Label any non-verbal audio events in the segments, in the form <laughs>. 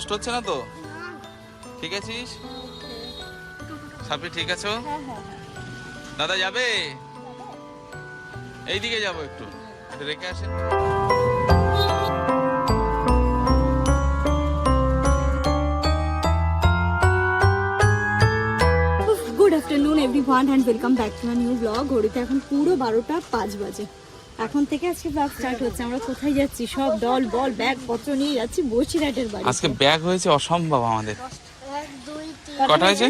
কষ্ট হচ্ছে না তো? ঠিক আছিস? সাপি ঠিক আছো? দাদা যাবে? এইদিকে যাব একটু। রেখে আসেন। Good afternoon everyone and welcome back to new blog ঘড়িতে এখন পুরো বারোটা পাঁচ বাজে। এখন থেকে আজকে ব্লগ স্টার্ট হচ্ছে। আমরা কোথায় যাচ্ছি? সব দল বল ব্যাগ পত্র নিয়ে যাচ্ছি বসিরহাটের বাড়ি। আজকে ব্যাগ হয়েছে অসম্ভব আমাদের। কটা হয়েছে?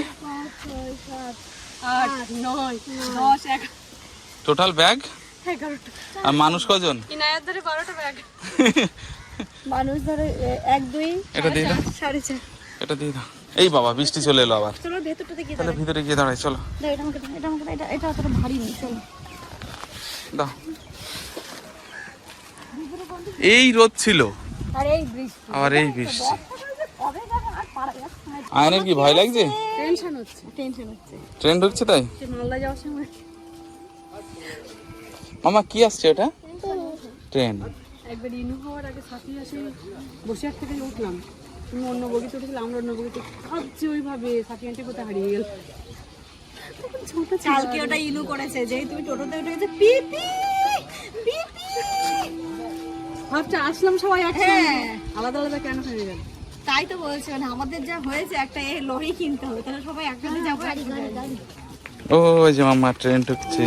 টোটাল ব্যাগ আর মানুষ কজন? ইনায়াত ধরে বারোটা ব্যাগ মানুষ ধরে এক দুই এটা দিয়ে দাও। সাড়ে চার। এটা দিয়ে দাও। এই বাবা বৃষ্টি চলে এলো আবার। চলো ভেতরটা গিয়ে তাহলে ভিতরে গিয়ে দাঁড়াই চলো। এটা আমাকে এটা আমাকে এটা এটা অতটা ভারী নেই চলো। দাও। এই রোদ ছিল। আর এই বৃষ্টি। আবার এই আর আয়নের কি ভয় লাগছে? টেনশন হচ্ছে টেনশন হচ্ছে। ট্রেন ঢুকছে তাই? যে মালদা যাওয়ার সময়। মামা কি আসছে ওটা? ট্রেন একবার ইনু হওয়ার আগে সাথী আসে বসিরহাট থেকে উঠলাম। তুমি অন্য বগিতে উঠেছিল আমরা অন্য বগিতে কাঁদছে ওইভাবে সাথী আন্টি কোথায় হারিয়ে গেল। কালকে ওটা ইনু করেছে যেই তুমি টোটোতে উঠে গেছে ভাবছে আসলাম সবাই একসাথে আলাদা আলাদা কেন হয়ে গেল? তাই তো বলছি মানে আমাদের যা হয়েছে একটা এ লরি কিনতে হবে তাহলে সবাই একসাথে যাব ও ওই যে মামা ট্রেন ঢুকছে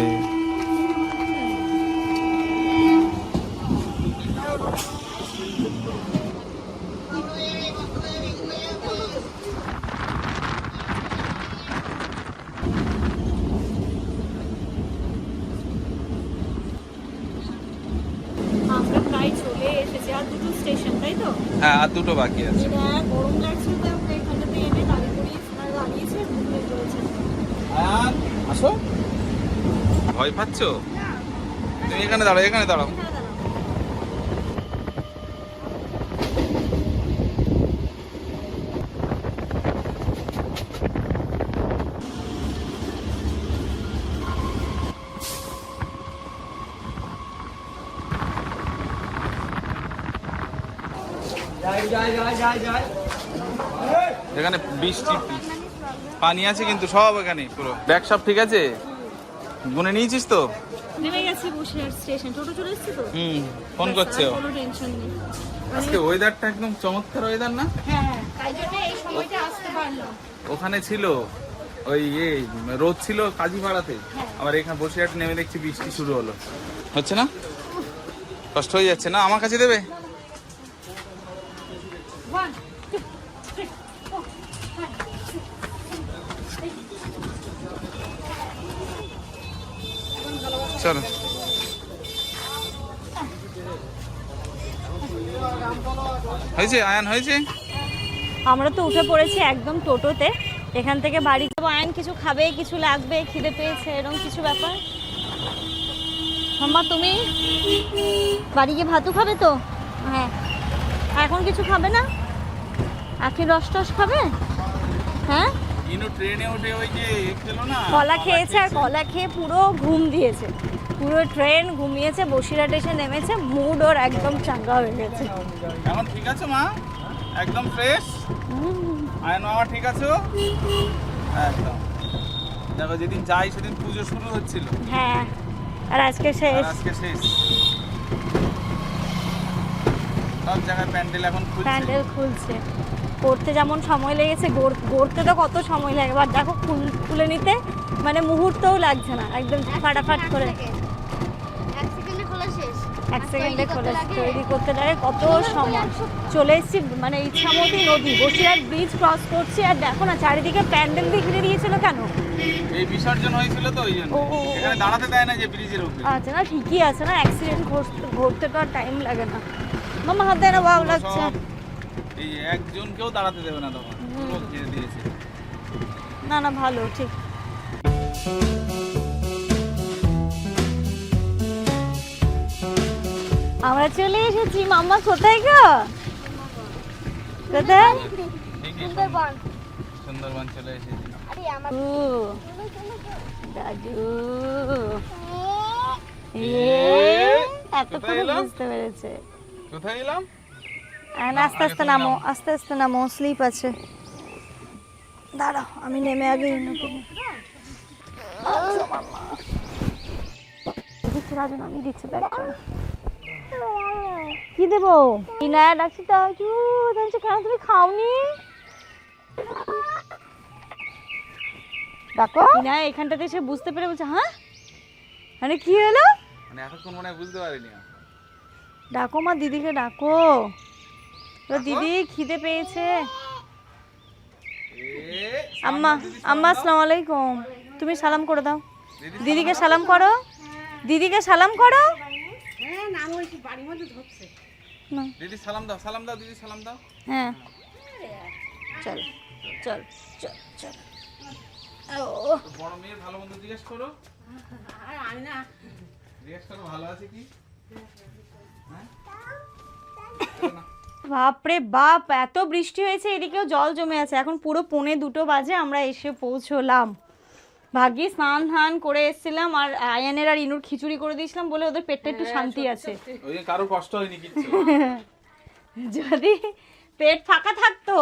আমরা প্রায় চলে এসেছি আর দুটো স্টেশন তাই তো? হ্যাঁ আর দুটো বাকি আছে। গরম লাগছে তো এখানটাতে এনে দাঁড়িয়ে আসো। ভয় পাচ্ছ? তুমি এখানে দাঁড়াও এখানে দাঁড়াও। এখানে বৃষ্টি পানি আছে কিন্তু সব এখানে পুরো। ব্যাগ সব ঠিক আছে? গুনে নিয়েছিস তো? নেমে গেছি বসিরহাট স্টেশন টোটো চলে এসেছে তো? হুম ফোন করছে ও। কোনো টেনশন নেই। আজকে ওয়েদারটা একদম চমৎকার ওয়েদার না? হ্যাঁ হ্যাঁ। তাই জন্য এই সময়টা আসতে পারলাম ওখানে ছিল ওই ইয়ে রোদ ছিল কাজীপাড়াতে। আবার এখানে বসিরহাট নেমে দেখছি বৃষ্টি শুরু হলো। হচ্ছে না? কষ্ট হয়ে যাচ্ছে না? আমার কাছে দেবে? চলো। হয়েছে আয়ান হয়েছে? আমরা তো উঠে পড়েছি একদম টোটোতে। এখান থেকে বাড়ি যাব। আয়ন কিছু খাবে কিছু লাগবে খিদে পেয়েছে এরকম কিছু ব্যাপার। মাম্মা তুমি? বাড়ি গিয়ে ভাতু খাবে তো? হ্যাঁ। এখন কিছু খাবে না? আখির রস টস খাবে? হ্যাঁ? ট্রেনে উঠে ওই যে কলা খেয়েছে আর কলা খেয়ে পুরো ঘুম দিয়েছে। পুরো ট্রেন ঘুমিয়েছে বসিরহাট এসে নেমেছে মুড ওর একদম চাঙ্গা হয়ে গেছে। এখন ঠিক আছে মা? একদম ফ্রেশ আয়ন মামা ঠিক আছো? একদম। দেখো যেদিন যাই সেদিন পুজো শুরু হচ্ছিল। হ্যাঁ আর আজকে শেষ। আজকে শেষ। সব জায়গায় প্যান্ডেল এখন খুলছে। প্যান্ডেল খুলছে। করতে যেমন সময় লেগেছে গড়- গড়তে তো কত সময় লাগে। এবার দেখো খুলে নিতে মানে মুহূর্তও লাগছে না। একদম ফাটাফাট করে এক সেকেন্ডে খোলা শেষ এক সেকেন্ডে খোলে তৈরি করতে লাগে। কত সময়? চলে এসেছি মানে ইচ্ছামতি নদী বসিরহাট ব্রিজ ক্রস করছি আর দেখো না চারিদিকে প্যান্ডেল দিয়ে ঘিরে দিয়েছিল কেন? এই বিসর্জন হয়েছিল তো ওই জন্য। এখানে দাঁড়াতে দেয় না যে ব্রিজের উপরে। আচ্ছা না ঠিকই আছে না অ্যাক্সিডেন্ট ঘটতে তো আর টাইম লাগে না। মামা হাত দেয় না ভালো লাগছে। এই একজনকেও দাঁড়াতে দেবে না তখন। ঘিরে দিয়েছে। না না ভালো ঠিক। আমরা চলে এসেছি। মাম্মা কোথায় গো? কোথায়? সুন্দরবন। সুন্দরবন চলে এসেছি। আরে আমার ও। দাদু। এ, এত কোথায় বুঝতে পেরেছে। কোথায় এলাম? আস্তে আস্তে নামো আস্তে আস্তে নামো স্লিপ আছে। দাঁড়াও আমি নেমে আগে। দিচ্ছি রাজন আমি দিচ্ছি ব্যাগটা। কি দেবো? ইনায়া ডাকছি তাজু তাজু কেন তুমি খাওনি? ডাকো। ইনায়া এখানটাতে এসে বুঝতে পেরে বলছে হ্যাঁ? মানে কি হলো? মানে এতক্ষণ মনে বুঝতে পারিনি ডাকো মা দিদিকে ডাকো। তো দিদি খিদে পেয়েছে। আম্মা আম্মা আসসালামু আলাইকুম। তুমি সালাম করে দাও। দিদিকে সালাম করো। দিদিকে সালাম করো। না। দিদি সালাম দাও সালাম দাও দিদি সালাম দাও। হ্যাঁ। চল চল চল চল। ও। বড় মেয়ের ভালো মন্দ জিজ্ঞেস করো। জিজ্ঞেস করো ভালো আছে কি? হ্যাঁ? বাপরে বাপ এত বৃষ্টি হয়েছে এদিকেও জল জমে আছে। এখন পুরো পৌনে দুটো বাজে আমরা এসে পৌঁছলাম। ভাগ্যি স্নান ধান করে এসেছিলাম আর আয়ানের আর ইনুর খিচুড়ি করে দিয়েছিলাম বলে ওদের পেটটা একটু শান্তি আছে। কারও কষ্ট হয়নি <laughs> যদি পেট ফাঁকা থাকতো।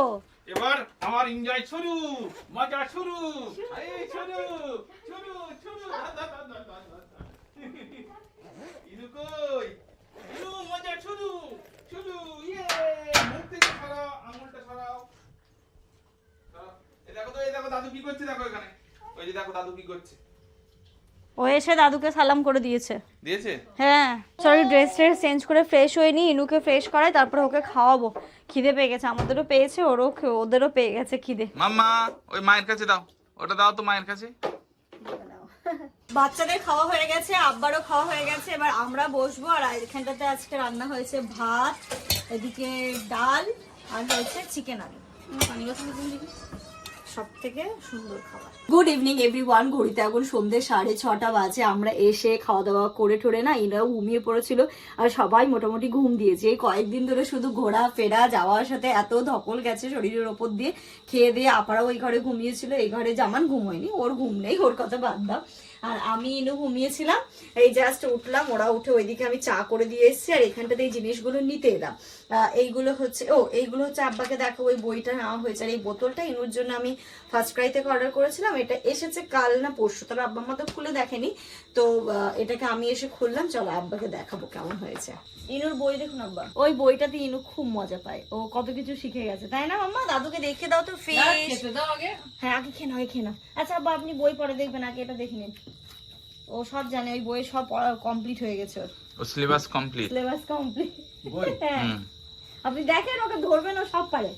এবার আমার এনজয় শুরু মজা শুরু শুরু শুরু শুরু দা, দা, দা, দা, দা, দা, দা। ইনু কই ইনু মজা শুরু শুরু ইয়ে মুখ থেকে সরাও আঙুলটা সরাও সরাও। এই দেখো তো এই দেখো দাদু কি করছে দেখো এখানে ওই যে দেখো দাদু কি করছে? ও এসে দাদুকে সালাম করে দিয়েছে। দিয়েছে? হ্যাঁ সরি ড্রেস ট্রেস চেঞ্জ করে ফ্রেশ হয়ে নি ইনুকে ফ্রেশ করাই তারপরে ওকে খাওয়াবো। খিদে পেয়ে গেছে আমাদেরও পেয়েছে ওরও ওদেরও পেয়ে গেছে খিদে। মাম্মা ওই মায়ের কাছে দাও। ওটা দাও তো মায়ের কাছে। বাচ্চাদের খাওয়া হয়ে গেছে আব্বারও খাওয়া হয়ে গেছে এবার আমরা বসবো আর এখানটাতে আজকে রান্না হয়েছে ভাত এদিকে ডাল আর হয়েছে চিকেন আলু। সব সুন্দর গুড ইভিনিং এভরিওয়ান ঘড়িতে এখন সন্ধ্যে সাড়ে ছটা বাজে। আমরা এসে খাওয়া দাওয়া করে ঠোরে না এরাও ঘুমিয়ে পড়েছিল আর সবাই মোটামুটি ঘুম দিয়েছে। এই কয়েকদিন ধরে শুধু ঘোরা, ফেরা, যাওয়ার সাথে এত ধকল গেছে শরীরের ওপর দিয়ে। খেয়ে দিয়ে আপারাও ওই ঘরে ঘুমিয়েছিল, এই ঘরে জামান ঘুম হয়নি, ওর ঘুম নেই, ওর কথা বাদ দাও। আর আমি ইনু ঘুমিয়েছিলাম, এই জাস্ট উঠলাম, ওরা উঠে ওইদিকে আমি চা করে দিয়ে এসেছি, আর এখানটাতে এই জিনিসগুলো নিতে এলাম। এইগুলো হচ্ছে, ও, এইগুলো হচ্ছে আব্বাকে দেখো ওই বইটা নেওয়া হয়েছে, আর এই বোতলটা ইনুর জন্য আমি ফার্স্ট ক্রাই থেকে অর্ডার করেছিলাম এটা এসেছে কাল না পরশু তবে আব্বা মা তো খুলে দেখেনি। তো এটাকে আমি এসে খুললাম চলো আব্বাকে দেখাবো কেমন হয়েছে। ইনুর বই দেখুন আব্বা। ওই বইটাতে ইনু খুব মজা পায় ও কত কিছু শিখে গেছে তাই না মাম্মা? দাদুকে দেখে দাও তো ফিশ হ্যাঁ আগে খেয়ে নাও আগে খেয়ে নাও। আচ্ছা আব্বা আপনি বই পড়ে দেখবেন আগে এটা দেখে নিন। ও সব জানে ওই বইয়ে সব পড়া কমপ্লিট হয়ে গেছে ওর। ও সিলেবাস কমপ্লিট সিলেবাস কমপ্লিট বই? হ্যাঁ। আপনি দেখেন ওকে ধরবেন ও সব পারে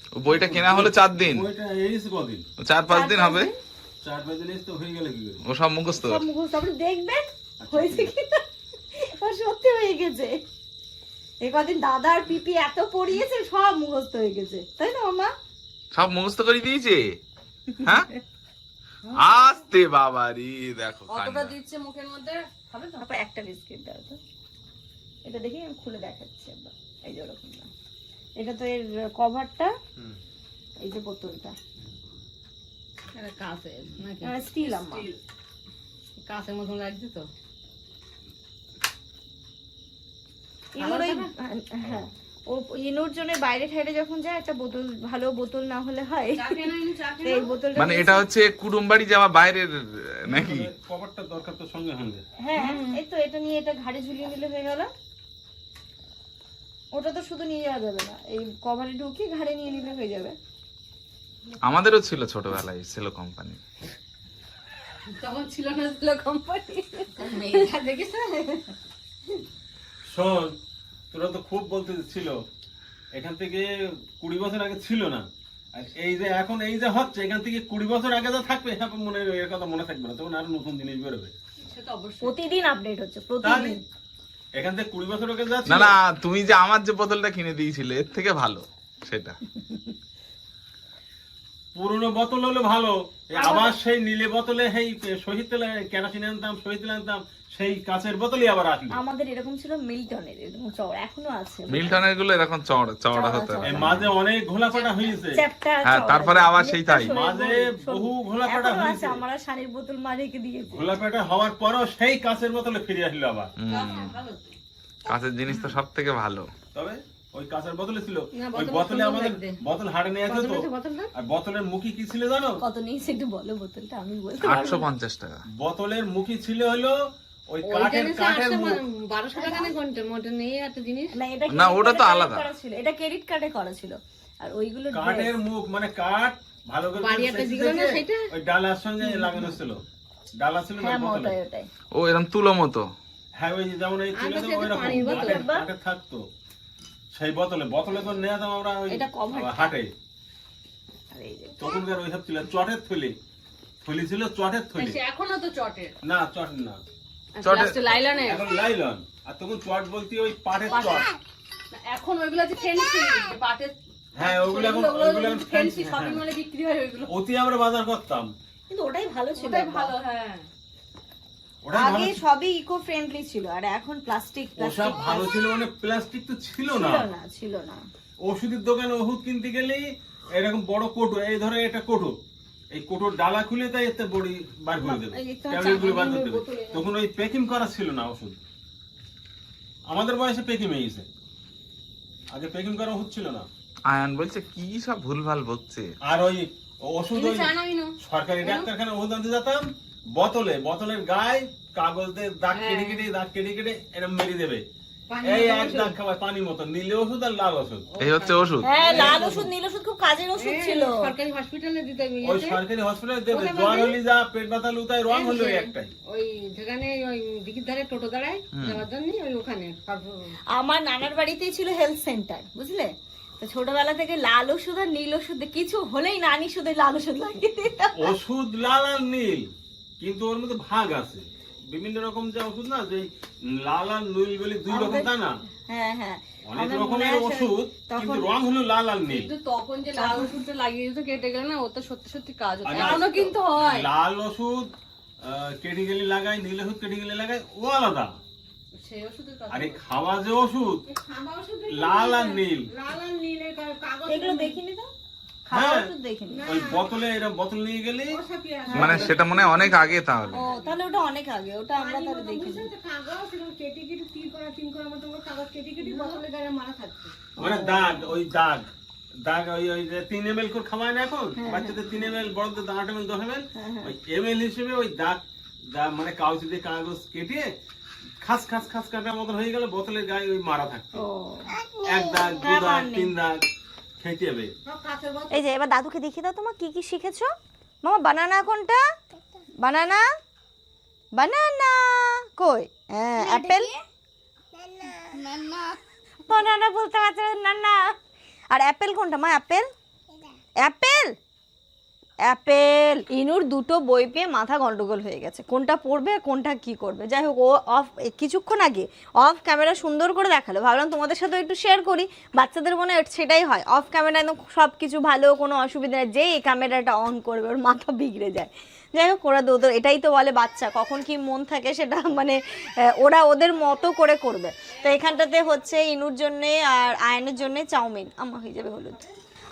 ও বইটা কেনা হলো চার দিন। কদিন? চার পাঁচ দিন হবে? চার পাঁচ দিন তো হয়ে গেলে কি ও সব মুখস্থ। সব মুখস্থ। আপনি দেখবেন? হয়েছে কি ও সত্যি হয়ে গেছে। এই কদিন দাদা আর পিপি এত পড়িয়েছে সব মুখস্থ হয়ে গেছে। তাই না মামা? সব মুখস্থ করে দিয়েছে? হ্যাঁ? আস্তে বাবা রে দেখো কান্না। দিচ্ছে মুখের মধ্যে। হবে তো একটা বিস্কিট দাও তো। এটা দেখি আমি খুলে দেখাচ্ছি একবার। এই যে ওরকম এটা তো এর কভারটা এই যে বোতলটা। এটা কাঁচের নাকি? স্টিল আম্মা। কাঁচের মতন লাগছে তো। হ্যাঁ ও ইনুর জন্য বাইরে ঠাইরে যখন যায় একটা বোতল ভালো বোতল না হলে হয়। এই বোতলটা মানে এটা হচ্ছে কুটুমবাড়ি যাওয়া বাইরের নাকি? কভারটা দরকার তো সঙ্গে সঙ্গে। হ্যাঁ এই তো এটা নিয়ে এটা ঘাড়ে ঝুলিয়ে নিলে হয়ে গেল। ওটা তো শুধু নিয়ে যাওয়া যাবে না। এই কভারে ঢুকিয়ে ঘাড়ে নিয়ে নিলে হয়ে যাবে। আমাদেরও ছিল ছোটবেলায় ছিল কোম্পানি তখন ছিল না ছিল কোম্পানি মেয়েটা দেখিস না শোন তোরা তো খুব বলতে ছিল। এখান থেকে কুড়ি বছর আগে ছিল না। আর এই যে এখন এই যে হচ্ছে এখান থেকে কুড়ি বছর আগে যা থাকবে মনে এর কথা মনে থাকবে না। তখন আরও নতুন জিনিস বেরোবে। প্রতিদিন আপডেট হচ্ছে প্রতিদিন। এখান থেকে কুড়ি বছর না না, তুমি যে আমার যে বোতলটা কিনে দিয়েছিলে, এর থেকে ভালো, সেটা। পুরনো বোতল হলে ভালো। আবার সেই নীলে বোতলে সেই শহীদ তেলে কেরাসিন আনতাম শহীদ তেল আনতাম সেই কাঁচের বোতলই আবার আসলো আমাদের এরকম ছিল মিল্টনের এরকম চওড়া এখনও আছে। মিল্টনেরগুলো এরকম চওড়া চওড়া হতে মাঝে অনেক ঘোলাফাটা হয়েছে। হ্যাঁ, তারপরে আবার সেই তাই। মাঝে বহু ঘোলাফাটা হয়েছে। আমার শানির বোতল মা রেখে দিয়েছে। ঘোলাফাটা হওয়ার পরও সেই কাঁচের বোতলে ফিরে আসলো আবার। কাঁচের জিনিস তো সব থেকে ভালো। তবে ওই কাঁচের বোতলে ছিল। ওই বোতলে আমাদের বোতল হাটে নিয়ে আসতো তো? আর বোতলের মুখি কি ছিল জানো? কত নিয়েছে একটু বলো বোতলটা আমি বলতে আটশো পঞ্চাশ টাকা। বোতলের মুখি ছিল হলো ওই কাঠের কাঠের আটশো মুখ। পা- বারোশো টাকা না কোনটা? মোটা নেই জিনিস? না এটা না, ওটা তো আলাদা। করা ছিল। এটা ক্রেডিট কার্ডে করা ছিল। আর ওইগুলো কাঠের মুখ মানে কাঠ ভালো করে বাড়ি একটা না সেটা? ওই ডালার সঙ্গে লাগানো ছিল। ডালা ছিল না হ্যাঁ বোতলে? ও এরকম তুলো মতো। হ্যাঁ ওই যে যেমন এই আমরা ওই রকম থাকতো। সেই বোতলে বোতলে তো নেওয়া দাম আমরা ওই। হাটে। আর এই যে তখনকার ওই সব ছিল চটের থলি। থলি ছিল চটের থলি। এখনও তো চটের। না চট না। চটের- লাস্টে এখন লাইলন। আর তখন চট বলতে ওই পাটের চট। এখন ওইগুলো যে ফেন্সি পাটের হ্যাঁ ওগুলো এখন ওগুলো ফেন্সি শপিং হ্যাঁ। মলে বিক্রি হয় ওইগুলো। অতি আমরা বাজার করতাম। কিন্তু ওটাই ভালো ছিল ওটাই ভালো হ্যাঁ। আগে সবই ইকো ফ্রেন্ডলি ছিল আর এখন প্লাস্টিক ওসব ভালো ছিল মানে প্লাস্টিক তো ছিল না। ছিল না ছিল না। ওষুধের দোকানে ওষুধ কিনতে গেলেই এরকম বড় কোটো এই ধরো এটা কোটো এই কোটোর ডালা খুলে তাই এতে বড়ি বার করে দেবে ট্যাবলেটগুলো বার করতে দেবে। তখন ওই প্যাকিং করা ছিল না ওষুধ। আমাদের বয়সে প্যাকিং হয়ে গেছে। আগে প্যাকিং করা ওষুধ ছিল না। আয়ান বলছে কি সব ভুলভাল বকছে। আর ওই ওষুধ সরকারি ডাক্তারখানা ওষুধ আনতে যেতাম বোতলে বোতলের গায়ে কাগজ দিয়ে দাগ হ্যাঁ। কেটে কেটে দাগ কেটে কেটে এরকম মেরে দেবে। এই এক দাগ খাবার পানির মতো নীল ওষুধ আর লাল ওষুধ। এই হচ্ছে ওষুধ। হ্যাঁ লাল ওষুধ নীল ওষুধ খুব কাজের ওষুধ হ্যাঁ, ছিল। সরকারি হসপিটালে দিতে হবে ওই সরকারি হসপিটালে দেবে। জ্বর? হলে যা পেট ব্যথা লুতায় রং হলো একটাই। ওই যেখানে ওই দিকির ধারে টোটো দাঁড়ায় যাওয়ার জন্য ওই ওখানে। আমার নানার বাড়িতেই ছিল হেলথ সেন্টার বুঝলে? ছোটবেলা থেকে লাল ওষুধ আর নীল ওষুধ কিছু হলেই নানি শুধু লাল ওষুধ লাগিয়ে ওষুধ লাল আর নীল। কিন্তু ওর মধ্যে ভাগ আছে। বিভিন্ন রকম যে ওষুধ না যে লাল আর নীল বলে দুই রকম তা না? হ্যাঁ হ্যাঁ। অনেক রকমের ওষুধ কিন্তু রং হলো লাল আর নীল। কিন্তু তখন যে লাল ওষুধটা লাগিয়ে দিত কেটে গেলে না ওটা সত্যি সত্যি কাজ হতো। এখনও কিন্তু হয়। লাল ওষুধ আহ, কেটে গেলে লাগায় নীল ওষুধ কেটে গেলে লাগায় ও আলাদা। আর খাওয়া যে ওষুধ লাল আর নীল। লাল আর নীলের কাগজ এগুলো দেখিনি তো? মানে সেটা মনে হয় অনেক আগে তাহলে। তাহলে ওটা অনেক আগে ওটা আমরা তাহলে দেখিনি। কাগজ কেটে কেটে তিন করা তিন করা মতো করে কাগজ কেটে কেটে বোতলে গায়ে মারা থাকতো। মানে দাগ ওই দাগ। দাগ ওই ওই তিন এম এল করে খাওয়ায় না এখন? বাচ্চাদের তিন এম এল বড়দের আট এম এল দশ এম এল? ওই এম এল হিসেবে ওই দাগ মানে কাগজ দিয়ে কাগজ কেটে খাস খাস খাস কাটার মতন হয়ে গেলে বোতলের গায়ে ওই মারা থাকতো। এক দাগ দু হ্যাঁ, দাগ তিন দাগ। খেতে হবে। এই যে এবার দাদুকে দেখিয়ে দাও তোমার কি কি শিখেছো? মামা বানানা কোনটা? বানানা? বানানা। কই? হ্যাঁ অ্যাপেল? বানানা বলতে পারছে না না আর অ্যাপেল কোনটা মা অ্যাপেল? অ্যাপেল? অ্যাপেল। ইনুর দুটো বই পেয়ে মাথা গন্ডগোল হয়ে গেছে। কোনটা পড়বে আর কোনটা কি করবে? যাই হোক, ও অফ কিছুক্ষণ আগে অফ ক্যামেরা সুন্দর করে দেখাল। ভাবলাম তোমাদের সাথে একটু শেয়ার করি। বাচ্চাদের মনে সেটাই হয়। অফ ক্যামেরা একদম সব কিছু ভালো, কোনো অসুবিধা নেই। যেই ক্যামেরাটা অন করবে, ওর মাথা বিগড়ে যায়। যাই হোক, ওরা দৌড় এটাই তো বলে বাচ্চা। কখন কি মন থাকে সেটা <laughs> মানে ওরা ওদের মতো করে করবে। তো এখানটাতে হচ্ছে ইনুর জন্যে আর আয়নের জন্যে চাউমিন। আমার হয়ে যাবে হলুদ।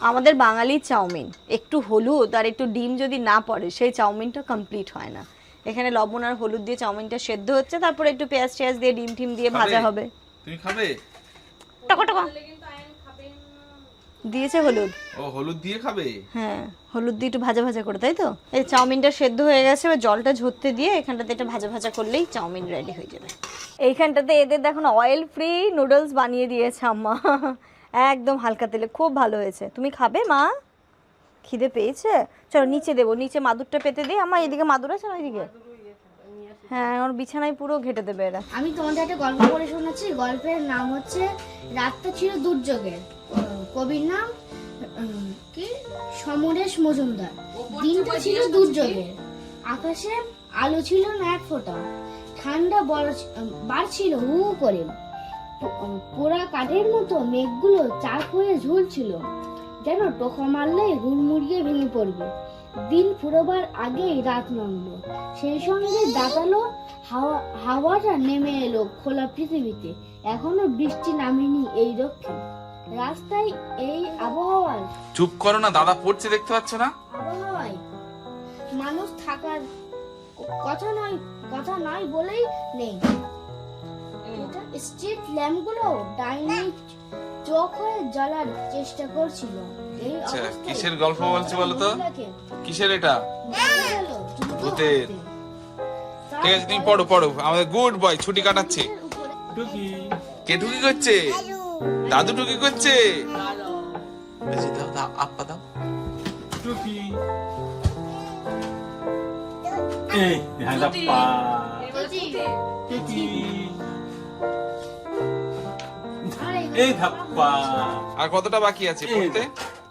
আমাদের বাঙালি চাউমিন একটু হলুদ আর একটু ডিম যদি না পড়ে সেই চাউমিনটা কমপ্লিট হয় না। এখানে লবণ আর হলুদ দিয়ে চাউমিনটা সেদ্ধ হচ্ছে তারপরে একটু পেঁয়াজ টেয়াজ দিয়ে ডিম টিম দিয়ে ভাজা হবে। তুমি খাবে? টকো টকো। দিয়েছে হলুদ। ও হলুদ দিয়ে খাবে? হ্যাঁ হলুদ দিয়ে একটু ভাজা ভাজা করে তাই তো? এই চাউমিনটা সেদ্ধ হয়ে গেছে এবার জলটা ঝরতে দিয়ে এখানটাতে একটু ভাজা ভাজা করলেই চাউমিন রেডি হয়ে যাবে। এইখানটাতে এদের দেখুন অয়েল ফ্রি নুডলস বানিয়ে দিয়েছে আম্মা। একদম হালকা তেলে, খুব ভালো হয়েছে। তুমি খাবে, মা? খিদে পেয়েছে? চলো, নিচে দেবো, নিচে মাদুরটা পেতে দিই আমার এদিকে মাদুর আছে না ওইদিকে? হ্যাঁ ওর বিছানায় পুরো ঘেটে দেবে এরা। আমি তোমাদের একটা গল্প পড়ে শোনাচ্ছি। গল্পের নাম হচ্ছে রাতটা ছিল দুর্যোগের। কবির নাম কি? সমরেশ মজুমদার। দিনটা ছিল দুর্যোগের। আকাশে আলো ছিল না এক ফোঁটা। ঠান্ডা বড়- বাড়ছিল হু করে। পোড়া কাঠের মতো মেঘগুলো চাপ হয়ে ঝুলছিল। যেন টোকা মারলে হুড়মুড়িয়ে ভেঙে পড়বে। দিন ফুরোবার আগেই রাত নামলো। সেই সঙ্গে দাঁতালো হাওয়া হাওয়াটা নেমে এলো খোলা পৃথিবীতে। এখনও বৃষ্টি নামেনি এই দক্ষিণ। রাস্তায় এই আবহাওয়ার চুপ করো না দাদা পড়ছে দেখতে পাচ্ছ না? আবহাওয়ায় মানুষ থাকার কথা নয় কথা নয় বলেই নেই। স্ট্রিট ল্যাম্পগুলো চোখ হয়ে জ্বালার চেষ্টা করছিল। আচ্ছা, কিসের গল্প বলছে বলো তো? কিসের এটা? ভূতের। ঠিক আছে তুমি পড়ো পড়ো। আমাদের গুড বয় ছুটি কাটাচ্ছে। কে টুকি করছে? দাদু টুকি করছে। যে দাও দাও আপা দাও। টুকি এই এবারে তুতে। টুকি এই ধাপ্পা। আর কতটা বাকি আছে পড়তে?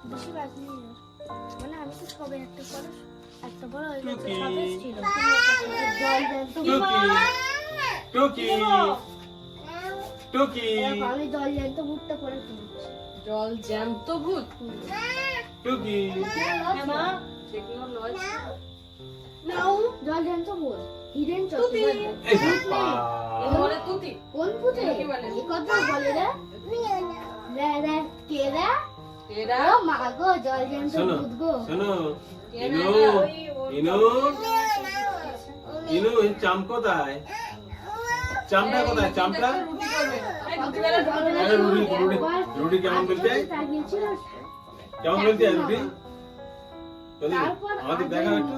বেশি বাকি নেই। মানে আমি তো সবে একটা। সবে ছিল। জল জ্যান্ত টুকি। টুকি আমি জল জ্যান্ত ভুট্টা করে তুলছি। জল জ্যান্ত ভূত? টুকি। সেগুলো নয় নাও। জল জ্যান্ত ভূত। হিরেন চতুর্থ এই ধাপ্পা। বলে তুতি। কোন ভূতে? কি বলে? এই কথা বলে রে জল গো। শোনো ইনু ইনু ইনু চাম কোথায়? চামটা কোথায়? চামটা? রুটি রুটি রুটি কেমন বলতে কেমন বলতে রুটি? আমাদের দেখা একটু।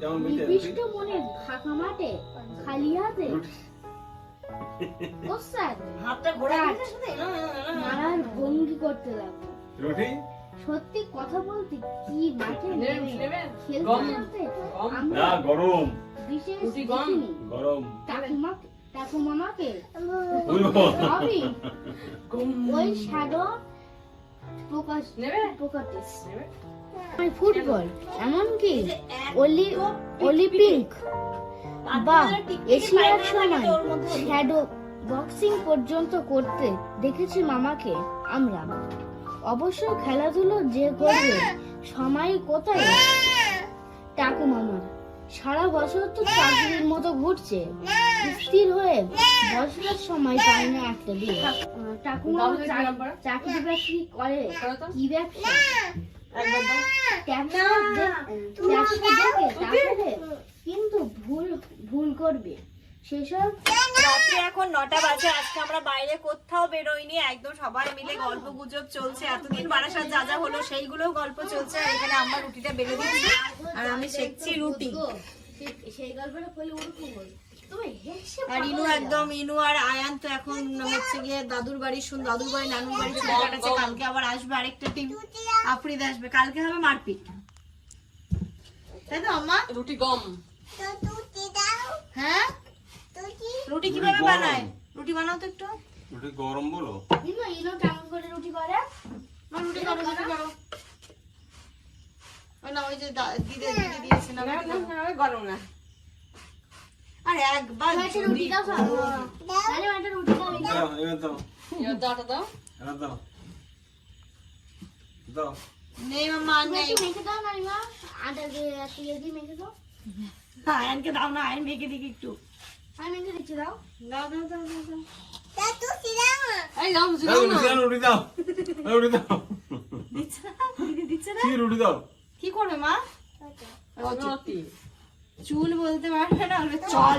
কেমন বলতে রুটি? মনে ফাঁকা মাঠে খালি হাতে। হাতটা ঘোরা মারার ভঙ্গি করতে লাগল। রুটি? সত্যি কথা বলতে কি মাঠে খেলতে না গরম। বিশেষ। গরম। বুঝব ওই শ্যাডো প্রকাশ নেবে? প্রকাশ ফুটবল এমনকি অলি অলিম্পিক বা এশিয়ার সময়। শ্যাডো বক্সিং পর্যন্ত করতে দেখেছি মামাকে আমরা। অবশ্য খেলাধুলো যে করবে সময় কোথায়? টাকু মামার সারা বছর তো চাকরির মতো ঘুরছে। স্থির হয়ে বছরের সময় পায় না একটা দিয়ে টাকু মামা। চাকরি বাকরি করে কি ব্যবসা? কিন্তু ভুল ভুল করবে এখন নটা বাজে আজকে আমরা বাইরে কোথাও বেরোইনি একদম সবাই মিলে গল্প গুজব চলছে এতদিন বারাসাত যা যা হলো সেইগুলোও গল্প চলছে এখানে আমরা রুটিটা বেড়ে দিচ্ছি আর আমি শেখছি রুটি। সেই গল্পটা বলে ওরকম বল তুমি হেসে আর ইনু একদম ইনু আর আয়ান তো এখন হচ্ছে গিয়ে দাদুর বাড়ি শুন দাদুর বাড়ি নানুর বাড়ি ছুটি কাটাচ্ছে। কালকে আবার আসবে আরেকটা টিম আফরিদ আসবে। কালকে হবে মারপিট। তাই তো আম্মা? রুটি গম। হ্যাঁ? রুটি কীভাবে বানায়? রুটি বানাও তো একটু। রুটি গরম বলো। ইনো ইনো কেমন করে রুটি করে? মা, রুটি করো রুটি করো। ওই না ওই যে দিদি দিদি দিয়েছে। না গরম না। আরে একবার রুটি দাও রুটি দাও ইনো। দাও এবার দাও। দাও। এবার দাও। দাও। নেই মাম্মা নেই। মেখে দাও না ইমা আটা দিয়ে একটু দিয়ে মেখে দাও। আয়নকে দাও না আয়ন মেখে দিকে একটু। দিচ্ছি দাও। দাও দাও দাও দাও কি রুটি দাও? কি করবে মা? রুটি। চুল বলতে পারবে না বলবে চল।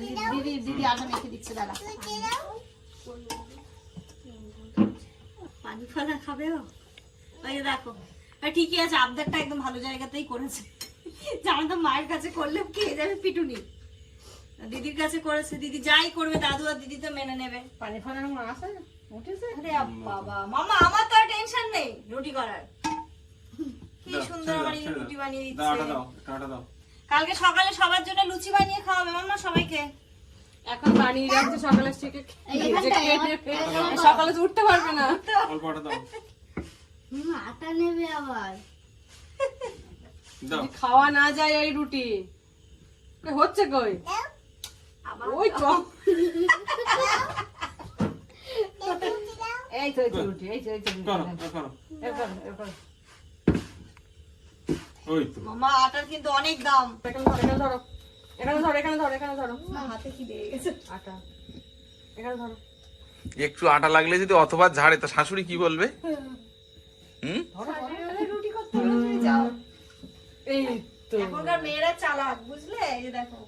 দিদি দিদি দিচ্ছে দাদা পানি ফালা খাবে ও? ওই দেখো ঠিকই আছে আবদারটা একদম ভালো জায়গাতেই করেছে। জানো তো মায়ের কাছে করলে খেয়ে যাবে পিটুনি। দিদির কাছে করেছে দিদি যাই করবে দাদু আর দিদি তো মেনে নেবে। পানি ফানানো আছে উঠেছে? আরে বাবা মামা আমার তো আর টেনশন নেই রুটি করার। কি সুন্দর আমার রুটি। বানিয়ে দিচ্ছে। কালকে সকালে সবার জন্য লুচি বানিয়ে খাওয়াবে মামা সবাইকে। এখন বানিয়ে রাখছে সকালে থেকে। সকালে তো উঠতে পারবে না। অল্প আটা দাও। হুম, আটা নেবে আবার। দাও। যদি খাওয়া না যায় এই রুটি হচ্ছে কই? ওই তো। এই তো রুটি এই তো এই তো রুটি করো করো এরকম এরকম ওই তো। মামা আটার কিন্তু অনেক দাম। এখানে ধরো এখানে ধরো। এখানে ধরো এখানে ধরো এখানে ধরো। না হাতে কি দিয়ে গেছে? আটা। এখানে ধরো। একটু আটা লাগলে যদি অতবার ঝাড়ে তা শাশুড়ি কি বলবে? হুম? ধরো ধরো। রুটি করতে যাও। এই তো। এখনকার মেয়েরা চালাক বুঝলে? এই দেখো।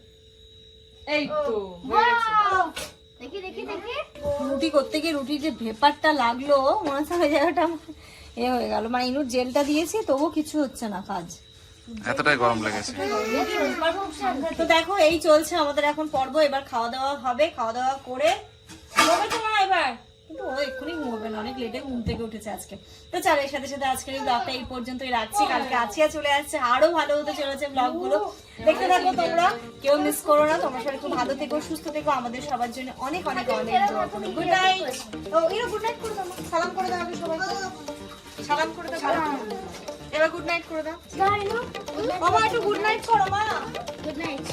এই তো দেখি দেখি দেখি। রুটি করতে গিয়ে রুটির যে ভেপারটা লাগল মনে হচ্ছে জায়গাটা আমার এ হয়ে গেল। মানে ইনুর জেলটা দিয়েছি তবুও কিছু হচ্ছে না কাজ। এতটাই গরম লেগেছে। তো দেখো এই চলছে আমাদের এখন পর্ব এবার খাওয়া দাওয়া হবে খাওয়া দাওয়া করে ঘুমোবে তো এবার। কিন্তু ও এক্ষুনি ঘুমোবে না অনেক লেটে ঘুম থেকে উঠেছে আজকে। তো চলো এর সাথে সাথে আজকের এই ব্লগটা এই পর্যন্তই রাখছি। কালকে আছিয়া চলে আসছে আরও ভালো হতে চলেছে দেখতে থাকো তোমরা কেউ মিস করো না তোমরা সবাই খুব ভালো থেকো সুস্থ থেকো আমাদের সবার জন্য অনেক অনেক অনেক গুড নাইট ও গুড নাইট করে দাও সালাম করে দাও সবাই সালাম করে দাও এবার গুড নাইট করে দাও। মা একটু গুড নাইট করো মা গুড নাইট